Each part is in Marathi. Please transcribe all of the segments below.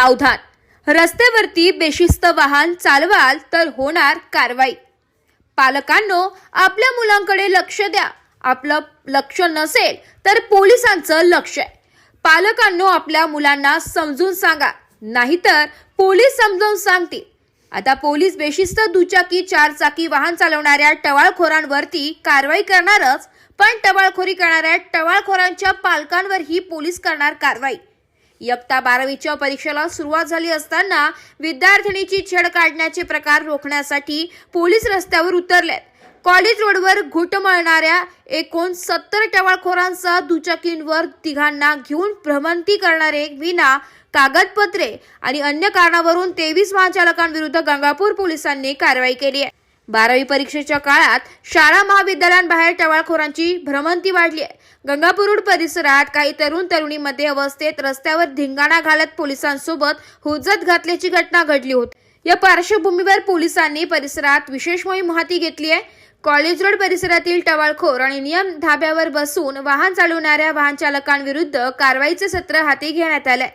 सावधान. रस्त्यावरती बेशिस्त वाहन चालवाल तर होणार कारवाई. पालकांनो आपल्या मुलांकडे लक्ष द्या. आपलं लक्ष नसेल तर पोलिसांचं लक्ष आहे. पालकांनो आपल्या मुलांना समजून सांगा. नाहीतर पोलीस समजावून सांगतील. आता पोलीस बेशिस्त दुचाकी चारचाकी वाहन चालवणाऱ्या टवाळखोरांवरती कारवाई करणारच पण टवाळखोरी करणाऱ्या टवाळखोरांच्या पालकांवरही पोलीस करणार कारवाई. इयत्ता बारावीच्या परीक्षेला सुरुवात झाली असताना विद्यार्थिनीची छेड काढण्याचे प्रकार रोखण्यासाठी पोलीस रस्त्यावर उतरलेत. कॉलेज रोडवर घुटमळणाऱ्या एकूण सत्तर टवाळखोरांसह दुचाकींवर तिघांना घेऊन भ्रमंती करणारे विना कागदपत्रे आणि अन्य कारणावरून तेवीस वाहनचालकांविरुद्ध गंगापूर पोलिसांनी कारवाई केली आहे. बारावी परीक्षेच्या काळात शाळा महाविद्यालयांबाहेर टवाळखोरांची भ्रमंती वाढली आहे. गंगापूर परिसरात काही तरुण तरुणीमध्ये अवस्थेत रस्त्यावर धिंगाणा घालत पोलिसांसोबत हुज्जत घातल्याची घटना घडली होती. या पार्श्वभूमीवर पोलिसांनी परिसरात विशेष मोहीम हाती घेतली आहे. कॉलेज रोड परिसरातील टवाळखोर आणि नियम धाब्यावर बसून वाहन चालवणाऱ्या वाहन चालकांविरुद्ध कारवाईचे सत्र हाती घेण्यात आले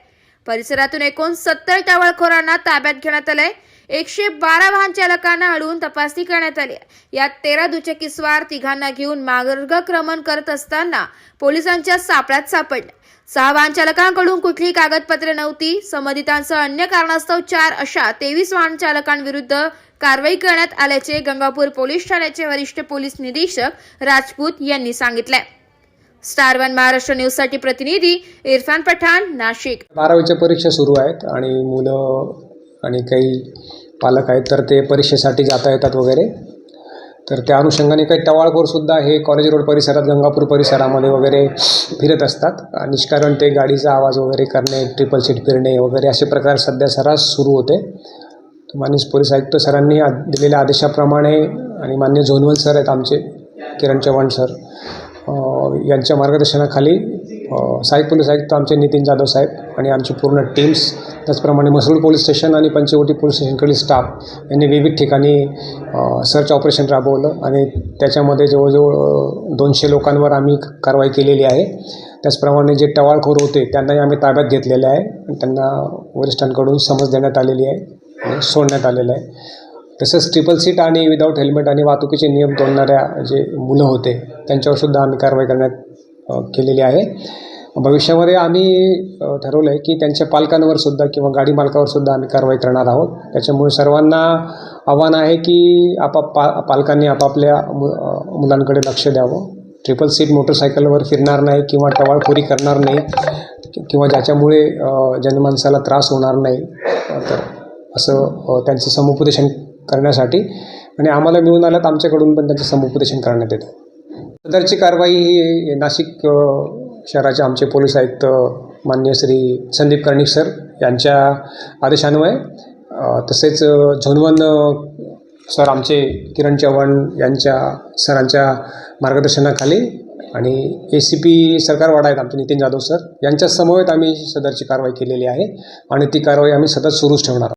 परिसरातून एकूण सत्तर टवाळखोरांना ताब्यात घेण्यात आलंय. एकशे बारा वाहन चालकांना अडवून तपासणी करण्यात आली यात तेरा दुचाकीस्वार तिघांना घेऊन मार्गक्रमण करत असताना पोलिसांच्या सापळ्यात सापडले. सहा वाहन चालकांकडून कुठलीही कागदपत्रे नव्हती. संबंधितांसह अन्य कारणास्तव चार अशा तेवीस वाहन चालकांविरुद्ध कारवाई करण्यात आल्याचे गंगापूर पोलीस ठाण्याचे वरिष्ठ पोलीस निरीक्षक राजपूत यांनी सांगितले. स्टार वन महाराष्ट्र न्यूजसाठी प्रतिनिधी इरफान पठाण नाशिक. बारावीच्या परीक्षा सुरू आहेत आणि मुलं आणि काही पालक आहेत तर ते परीक्षेसाठी जाता येतात वगैरे. तर त्या अनुषंगाने काही टवाळखोरसुद्धा हे कॉलेज रोड परिसरात गंगापूर परिसरामध्ये वगैरे फिरत असतात. निष्कारण ते गाडीचा आवाज वगैरे करणे ट्रिपल सीट फिरणे वगैरे असे प्रकार सध्या सर्रास सुरू होते. तर माननीय पोलीस आयुक्त सरांनी दिलेल्या आदेशाप्रमाणे आणि मान्य झोनवल सर आहेत आमचे किरण चव्हाण सर यांच्या मार्गदर्शनाखाली साहेब पोलीस आयुक्त आमचे नितीन जाधव साहेब आणि आमची पूर्ण टीम्स त्याचप्रमाणे मसरूळ पोलीस स्टेशन आणि पंचवटी पोलीस स्टेशनकडील स्टाफ यांनी विविध ठिकाणी सर्च ऑपरेशन राबवलं आणि त्याच्यामध्ये जवळजवळ दोनशे लोकांवर आम्ही कारवाई केलेली आहे. त्याचप्रमाणे जे टवाळखोर होते त्यांनाही आम्ही ताब्यात घेतलेले आहे. त्यांना वरिष्ठांकडून समज देण्यात आलेली आहे आणि सोडण्यात आलेलं आहे. तसंच ट्रिपल सीट आणि विदाऊट हेल्मेट आणि वाहतुकीचे नियम तोडणाऱ्या जे मुलं होते त्यांच्यावर सुद्धा आम्ही कारवाई करण्यात केलेली आहे. भविष्यामध्ये आम्ही ठरवलं आहे की त्यांच्या पालकांवर सुद्धा किंवा गाडी मालकावर सुद्धा आम्ही कारवाई करणार आहोत. त्याच्यामुळे सर्वांना आव्हान आहे की आपाप पा पालकांनी आपापल्या मु मुलांकडे लक्ष द्यावं. ट्रिपल सीट मोटरसायकलवर फिरणार नाही किंवा टवाळखोरी करणार नाही किंवा ज्याच्यामुळे जनमानसाला त्रास होणार नाही तर असं त्यांचं समुपदेशन करण्यासाठी आणि आम्हाला मिळून आल्यात आमच्याकडून पण त्यांचं समुपदेशन करण्यात येतं. सदरची कारवाई ही नाशिक शहराचे आमचे पोलीस आयुक्त मान्य श्री संदीप कर्णिक सर यांच्या आदेशान्वये तसेच झोनवन सर आमचे किरण चव्हाण यांच्या सरांच्या मार्गदर्शनाखाली आणि ए सी पी सरकारवाडा आहेत आमचे नितीन जाधव सर यांच्या समवेत आम्ही सदरची कारवाई केलेली आहे आणि ती कारवाई आम्ही सतत सुरूच ठेवणार आहोत.